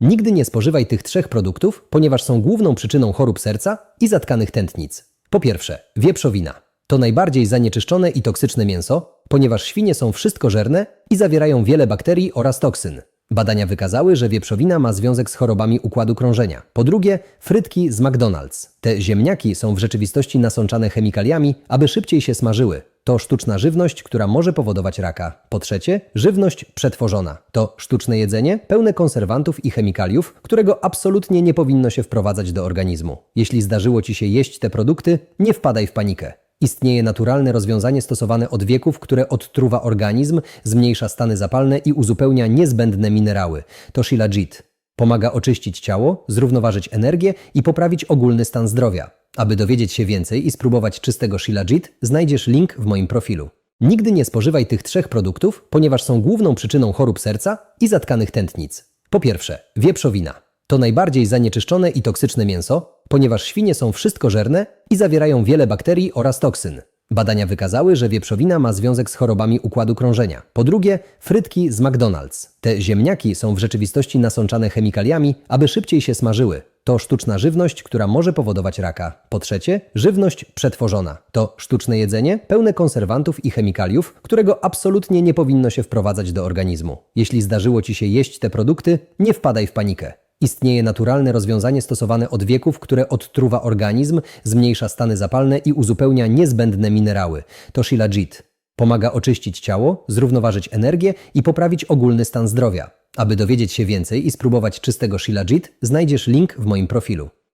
Nigdy nie spożywaj tych trzech produktów, ponieważ są główną przyczyną chorób serca i zatkanych tętnic. Po pierwsze, wieprzowina. To najbardziej zanieczyszczone i toksyczne mięso, ponieważ świnie są wszystkożerne i zawierają wiele bakterii oraz toksyn. Badania wykazały, że wieprzowina ma związek z chorobami układu krążenia. Po drugie, frytki z McDonald's. Te ziemniaki są w rzeczywistości nasączane chemikaliami, aby szybciej się smażyły. To sztuczna żywność, która może powodować raka. Po trzecie, żywność przetworzona. To sztuczne jedzenie pełne konserwantów i chemikaliów, którego absolutnie nie powinno się wprowadzać do organizmu. Jeśli zdarzyło Ci się jeść te produkty, nie wpadaj w panikę. Istnieje naturalne rozwiązanie stosowane od wieków, które odtruwa organizm, zmniejsza stany zapalne i uzupełnia niezbędne minerały. To Shilajit. Pomaga oczyścić ciało, zrównoważyć energię i poprawić ogólny stan zdrowia. Aby dowiedzieć się więcej i spróbować czystego Shilajit, znajdziesz link w moim profilu. Nigdy nie spożywaj tych trzech produktów, ponieważ są główną przyczyną chorób serca i zatkanych tętnic. Po pierwsze, wieprzowina. To najbardziej zanieczyszczone i toksyczne mięso, ponieważ świnie są wszystkożerne i zawierają wiele bakterii oraz toksyn. Badania wykazały, że wieprzowina ma związek z chorobami układu krążenia. Po drugie, frytki z McDonald's. Te ziemniaki są w rzeczywistości nasączane chemikaliami, aby szybciej się smażyły. To sztuczna żywność, która może powodować raka. Po trzecie, żywność przetworzona. To sztuczne jedzenie pełne konserwantów i chemikaliów, którego absolutnie nie powinno się wprowadzać do organizmu. Jeśli zdarzyło Ci się jeść te produkty, nie wpadaj w panikę. Istnieje naturalne rozwiązanie stosowane od wieków, które odtruwa organizm, zmniejsza stany zapalne i uzupełnia niezbędne minerały. To Shilajit. Pomaga oczyścić ciało, zrównoważyć energię i poprawić ogólny stan zdrowia. Aby dowiedzieć się więcej i spróbować czystego Shilajit, znajdziesz link w moim profilu.